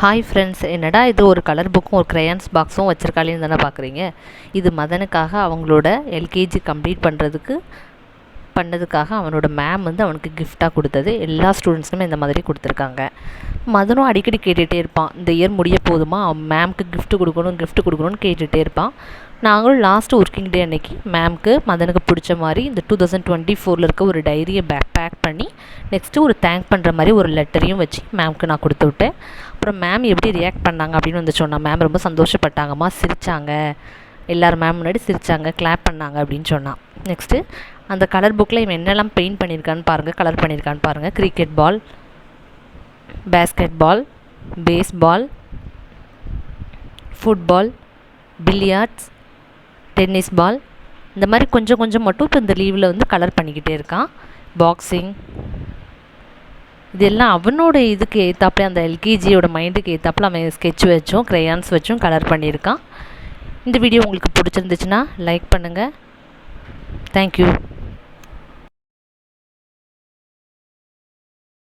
Hi friends என்னடா இது? ஒரு கலர் புக்கும் ஒரு க்ரையான்ஸ் பாக்ஸும் வச்சுருக்காளேன்னு தானே பார்க்குறீங்க இது மதனுக்காக அவங்களோட எல்கேஜி கம்ப்ளீட் பண்ணுறதுக்கு பண்ணதுக்காக அவனோட மேம் வந்து அவனுக்கு கிஃப்டாக கொடுத்தது. எல்லா ஸ்டூடெண்ட்ஸுக்குமே இந்த மாதிரி கொடுத்துருக்காங்க. மதனும் அடிக்கடி கேட்டுகிட்டே இருப்பான். இந்த இயர் முடிய போதுமா? அவன் மேம்க்கு கிஃப்ட் கொடுக்கணும் கிஃப்ட் கொடுக்கணும்னு கேட்டுகிட்டே இருப்பான். நாங்களும் லாஸ்ட் ஒர்க்கிங் டே அன்னைக்கு மேம்க்கு மதனுக்கு பிடிச்ச மாதிரி இந்த டூ தௌசண்ட் டுவெண்ட்டி ஃபோரில் இருக்க ஒரு டைரியை பேக் பேக் பண்ணி நெக்ஸ்ட்டு ஒரு தேங்க் பண்ணுற மாதிரி ஒரு லெட்டரையும் வச்சு மேம்க்கு நான் கொடுத்து விட்டேன். அப்புறம் மேம் எப்படி ரியாக்ட் பண்ணாங்க அப்படின்னு வந்து சொன்னால் மேம் ரொம்ப சந்தோஷப்பட்டாங்கம்மா சிரித்தாங்க எல்லோரும் மேம் முன்னாடி சிரித்தாங்க கிளாப் பண்ணாங்க அப்படின்னு சொன்னான் நெக்ஸ்ட்டு அந்த கலர் புக்கில் இவன் என்னெல்லாம் பெயிண்ட் பண்ணியிருக்கான்னு பாருங்கள் கலர் பண்ணியிருக்கான்னு பாருங்கள் cricket ball basket ball baseball football billiards tennis ball இந்த மாதிரி கொஞ்சம் கொஞ்சம் மட்டும் இப்போ இந்த லீவில் வந்து கலர் பண்ணிக்கிட்டே இருக்கான். பாக்ஸிங் இதெல்லாம் அவனோட இதுக்கு ஏற்றாப்புல அந்த எல்கேஜியோட மைண்டுக்கு ஏற்றாப்புல அவன் ஸ்கெட்ச் வச்சும் க்ரையான்ஸ் வச்சும் கலர் பண்ணியிருக்கான். இந்த வீடியோ உங்களுக்கு பிடிச்சிருந்துச்சுன்னா லைக் பண்ணுங்கள் Thank you.